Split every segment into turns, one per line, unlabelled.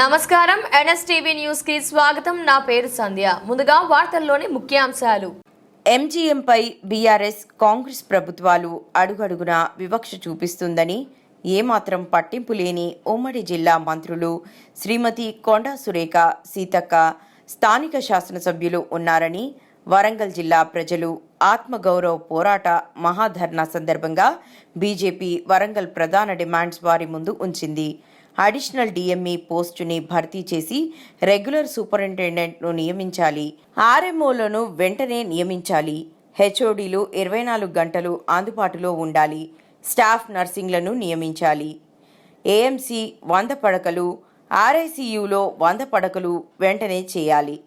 నమస్కారం. ఎన్ఎస్టీవీ న్యూస్కి స్వాగతం. నా పేరు సంధ్య. ముందుగా వార్తల్లోని ముఖ్యాంశాలు.
ఎంజీఎంపై బీఆర్ఎస్ కాంగ్రెస్ ప్రభుత్వాలు అడుగడుగునా వివక్ష చూపిస్తుందని ఏమాత్రం పట్టింపు లేని ఉమ్మడి జిల్లా మంత్రులు శ్రీమతి కొండా సురేఖ సీతక్క స్థానిక శాసనసభ్యులు ఉన్నారని వరంగల్ జిల్లా ప్రజలు ఆత్మగౌరవ పోరాట మహాధర్నా సందర్భంగా బీజేపీ వరంగల్ ప్రధాన డిమాండ్స్ వారి ముందు ఉంచింది. అడిషనల్ డిఎంఈ పోస్టుని భర్తీ చేసి రెగ్యులర్ సూపరింటెండెంట్ను నియమించాలి. ఆర్ఎంఓలను వెంటనే నియమించాలి. హెచ్ఓడీలు ఇరవై నాలుగు గంటలు అందుబాటులో ఉండాలి. స్టాఫ్ నర్సింగ్లను నియమించాలి. ఏఎంసీ వంద పడకలు ఆర్ఐసీయూలో వంద పడకలు వెంటనే చేయాలి.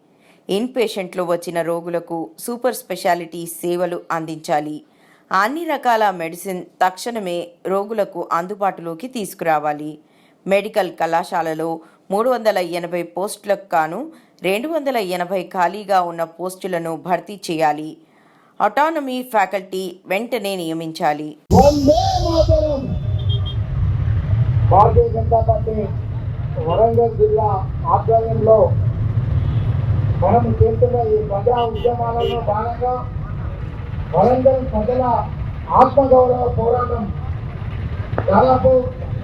ఇన్ పేషెంట్లో వచ్చిన రోగులకు సూపర్ స్పెషాలిటీ సేవలు అందించాలి. అన్ని రకాల మెడిసిన్ తక్షణమే రోగులకు అందుబాటులోకి తీసుకురావాలి. మెడికల్ కళాశాలలో మూడు వందల ఎనభై పోస్టులకు కాను రెండు వందల ఎనభై ఖాళీగా ఉన్న పోస్టులను భర్తీ చేయాలి. అటానమీ ఫ్యాకల్టీ వెంటనే నియమించాలి.
భారతీయ జనతా పార్టీ వరంగల్ జిల్లా ఆధ్వర్యంలో మనం చేస్తున్న ఈ ప్రజా ఉద్యమాలలో భాగంగా వరంగల్ ప్రజల ఆత్మగౌరవ పోరాటం దాదాపు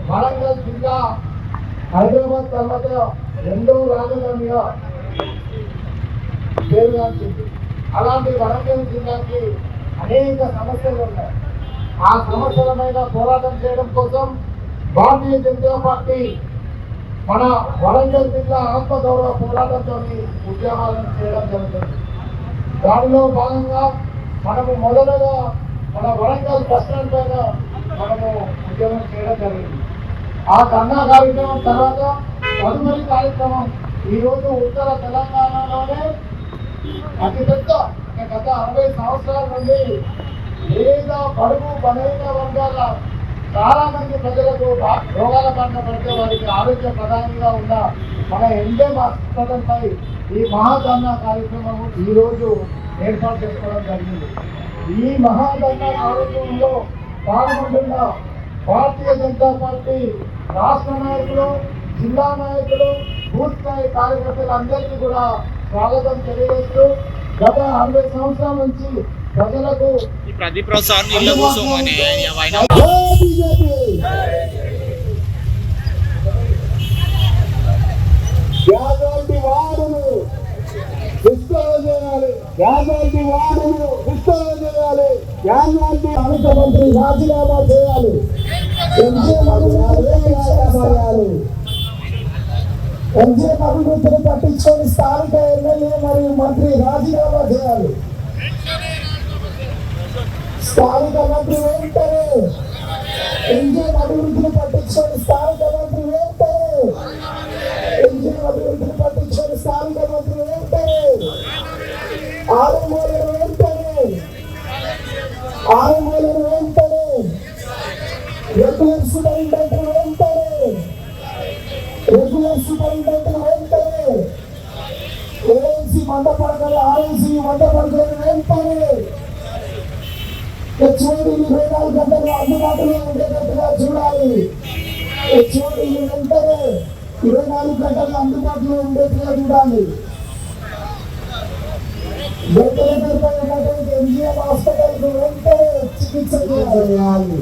వరంగల్ జిల్లా హైదరాబాద్ తర్వాత రెండో రాజధానిగా పేరుగాంచింది అలాంటి వరంగల్ జిల్లాకి అనేక సమస్యలు ఉన్నాయి. ఆ సమస్యల మీద పోరాటం చేయడం కోసం భారతీయ జనతా పార్టీ మన వరంగల్ జిల్లా ఆత్మగౌరవ పోరాటంతో ఉద్యమాలను చేయడం జరుగుతుంది. దానిలో భాగంగా మనము మొదటగా మన వరంగల్ బస్ స్టాండ్ పైన మనము ఉద్యమం చేయడం జరిగింది. ఆ కన్నా కార్యక్రమం తర్వాత తదుపరి కార్యక్రమం ఈరోజు ఉత్తర తెలంగాణలోనే అతిపెద్ద గత అరవై సంవత్సరాల నుండి లేదా బడుగు బలహీన వర్గాల చాలా మంది ప్రజలకు రోగాల బారిన పడితే వారికి ఆరోగ్య ప్రధానంగా ఉన్న మన ఎండెం హాస్పిటల్పై ఈ మహాధర్నా కార్యక్రమం ఈ రోజు ఏర్పాటు చేసుకోవడం జరిగింది. ఈ మహాధర్నా కార్యక్రమంలో పాల్గొంటున్న భారతీయ జనతా పార్టీ రాష్ట్ర నాయకులు జిల్లా నాయకులు బూత్ స్థాయి కార్యకర్తలందరికీ కూడా స్వాగతం తెలియజేస్తూ గత అరవై సంవత్సరాల నుంచి ప్రజలకు వాడును విస్తరణ చేయాలి వాడును విస్తరణ రాజీనామా చేయాలి. ఎంజే చేయాలి ఎంజే అభివృద్ధిని పట్టించుకొని స్థానిక ఎమ్మెల్యే మరియు మంత్రి రాజీనామా చేయాలి స్థానిక మంత్రి వెంటనే ఎంజిఎం అభివృద్ధిని పట్టించుకొని స్థానిక మంత్రి వెంటనే ఎంజిఎం అభివృద్ధిని పట్టించుకొని స్థానిక మంత్రి వెంటనే ఆరుమూలను వెంటనే ఆరుమూలను వెంటనే రెగ్యులర్ సూపరింటెండెంట్ వెంటనే. రెగ్యులర్ సూపరింటెండెంట్ వెంటనే. ఏఎన్సీ మంద పడకలు ఆర్ఎన్సీ మంద పడకలు వెంటనే. హెచ్ఓడి ఇరవై నాలుగు గంటలు అందుబాటులో ఉండేటట్టుగా చూడాలి. హెచ్ఓడి వెంటనే ఇరవై నాలుగు గంటలు అందుబాటులో ఉండేట్టుగా చూడాలి. వెంటనే ఎంజిఎం హాస్పిటల్ వెంటనే చికిత్స చేయాలి.